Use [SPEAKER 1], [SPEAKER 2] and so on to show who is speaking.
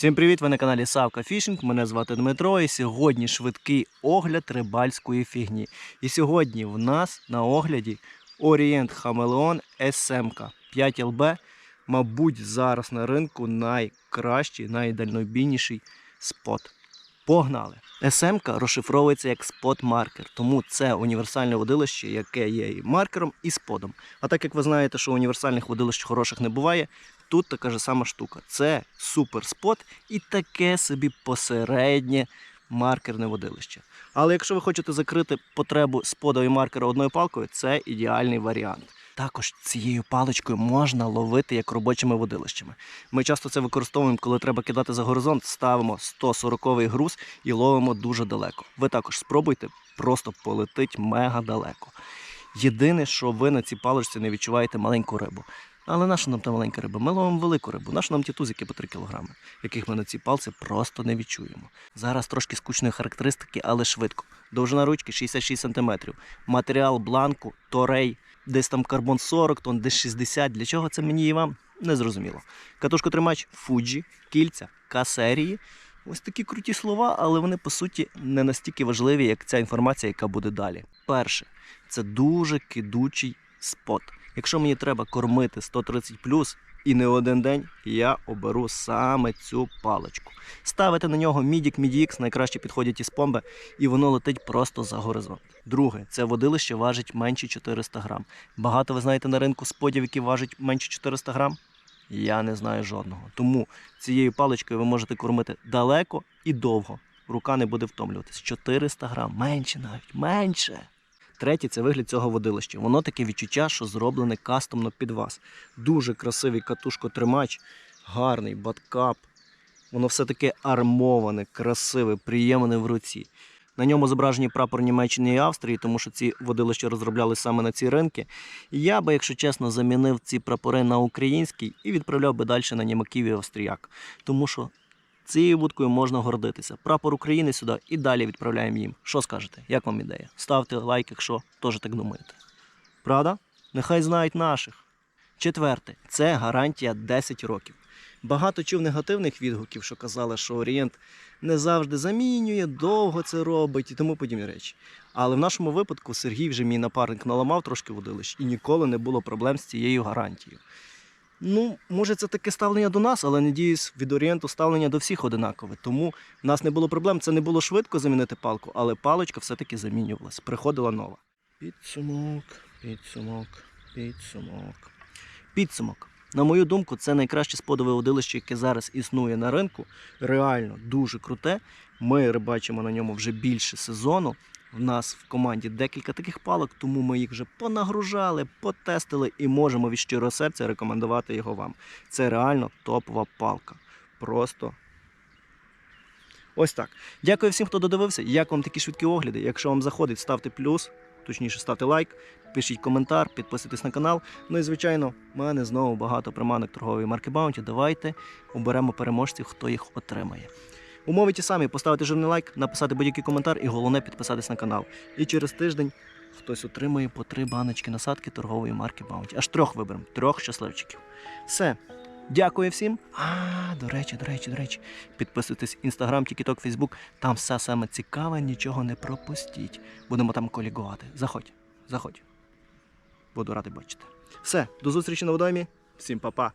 [SPEAKER 1] Всім привіт! Ви на каналі Савка Фішинг. Мене звати Дмитро. І сьогодні швидкий огляд рибальської фігні. І сьогодні в нас на огляді Орієнт Хамелеон СМК 5 ЛБ. Мабуть, зараз на ринку найкращий, найдальнобійніший спот. Погнали! СМК розшифровується як спот-маркер, тому це універсальне водилище, яке є і маркером, і сподом. А так як ви знаєте, що універсальних водилищ хороших не буває, тут така ж сама штука. Це суперспот і таке собі посереднє маркерне водилище. Але якщо ви хочете закрити потребу спода і маркера одною палкою, це ідеальний варіант. Також цією паличкою можна ловити як робочими водилищами. Ми часто це використовуємо, коли треба кидати за горизонт, ставимо 140-й груз і ловимо дуже далеко. Ви також спробуйте, просто полетить мега далеко. Єдине, що ви на цій паличці не відчуваєте маленьку рибу. Але наша нам та маленька риба? Ми ловимо велику рибу. Наша нам ті тузики по 3 кг, яких ми на цій палці просто не відчуємо. Зараз трошки скучної характеристики, але швидко. Довжина ручки 66 см. Матеріал бланку, торей, десь там карбон 40 тонн, десь 60. Для чого це мені і вам? Не зрозуміло. Катушкотримач Fuji, кільця, К-серії. Ось такі круті слова, але вони по суті не настільки важливі, як ця інформація, яка буде далі. Перше, це дуже кидучий спот. Якщо мені треба кормити 130 і не один день, я оберу саме цю паличку. Ставити на нього мідік MIDI-X, найкраще підходять із помби, і воно летить просто за горизонт. Друге, це водилище важить менше 400 грам. Багато ви знаєте на ринку сподів, які важать менше 400 грам? Я не знаю жодного. Тому цією паличкою ви можете кормити далеко і довго. Рука не буде втомлюватись. 400 грам, менше навіть, менше. Третє це вигляд цього водилища. Воно таке відчуття, що зроблене кастомно під вас. Дуже красивий катушкотримач, гарний баткап. Воно все таке армоване, красиве, приємне в руці. На ньому зображені прапор Німеччини і Австрії, тому що ці водилища розробляли саме на ці ринки. І Я би, якщо чесно, замінив ці прапори на український і відправляв би далі на німаків і австріяк. Тому що цією вудкою можна гордитися. Прапор України сюди і далі відправляємо їм. Що скажете? Як вам ідея? Ставте лайк, якщо теж так думаєте. Правда? Нехай знають наших. Четверте, це гарантія 10 років. Багато чув негативних відгуків, що казали, що Орієнт не завжди замінює, довго це робить і тому подібні речі. Але в нашому випадку Сергій вже мій напарник наламав трошки водилищ і ніколи не було проблем з цією гарантією. Ну, може, це таке ставлення до нас, але надіюсь, від Орієнту ставлення до всіх одинакове. Тому в нас не було проблем. Це не було швидко замінити палку, але паличка все-таки замінювалась. Приходила нова. Підсумок, підсумок, підсумок. Підсумок. На мою думку, це найкраще сподове водилище, яке зараз існує на ринку. Реально дуже круте. Ми рибачимо на ньому вже більше сезону. В нас в команді декілька таких палок, тому ми їх вже понагружали, потестили і можемо від щирого серця рекомендувати його вам. Це реально топова палка. Просто ось так. Дякую всім, хто додивився. Як вам такі швидкі огляди? Якщо вам заходить, ставте плюс, точніше ставте лайк, пишіть коментар, підписуйтесь на канал. Ну і звичайно, в мене знову багато приманок торгової марки Bounty. Давайте оберемо переможців, хто їх отримає. Умови ті самі: поставити жирний лайк, написати будь-який коментар і головне підписатись на канал. І через тиждень хтось отримає по три баночки насадки торгової марки Bounty. Аж трьох виберемо, трьох щасливчиків. Все. Дякую всім. А, до речі, до речі, до речі. Підписуйтесь Інстаграм, Тікток, Фейсбук. Там все саме цікаве, нічого не пропустіть. Будемо там колігувати. Заходь, заходь. Буду радий бачити. Все, до зустрічі на водоймі. Всім па-па.